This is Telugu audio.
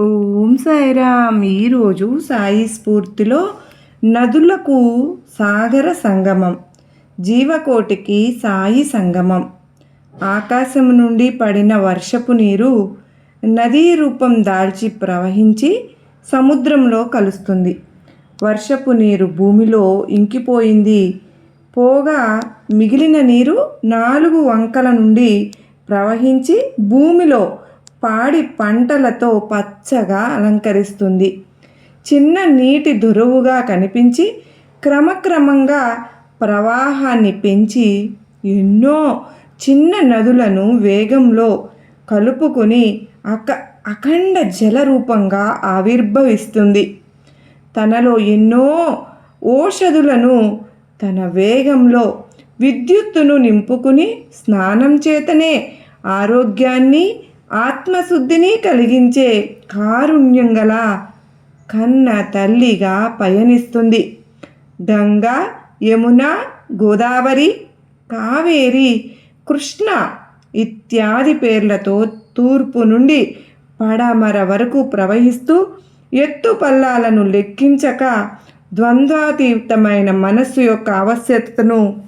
ఓం సాయిరామ్. ఈరోజు సాయి స్ఫూర్తిలో నదులకు సాగర సంగమం జీవకోటికి సాయి సంగమం. ఆకాశం నుండి పడిన వర్షపు నీరు నదీ రూపం దాల్చి ప్రవహించి సముద్రంలో కలుస్తుంది. వర్షపు నీరు భూమిలో ఇంకిపోయింది. పోగా మిగిలిన నీరు నాలుగు వంకల నుండి ప్రవహించి భూమిలో పాడి పంటలతో పచ్చగా అలంకరిస్తుంది. చిన్న నీటి దురువుగా కనిపించి క్రమక్రమంగా ప్రవాహాన్ని పెంచి ఎన్నో చిన్న నదులను వేగంలో కలుపుకుని అక అఖండ జల రూపంగా ఆవిర్భవిస్తుంది. తనలో ఎన్నో ఓషధులను తన వేగంలో విద్యుత్తును నింపుకుని స్నానం చేతనే ఆరోగ్యాన్ని ఆత్మశుద్ధిని కలిగించే కారుణ్యం గల కన్న తల్లిగా పయనిస్తుంది. గంగా యమున గోదావరి కావేరి కృష్ణ ఇత్యాది పేర్లతో తూర్పు నుండి పడమర వరకు ప్రవహిస్తూ ఎత్తు పల్లాలను లెక్కించక ద్వంద్వాతీతమైన మనస్సు యొక్క ఆవశ్యకతను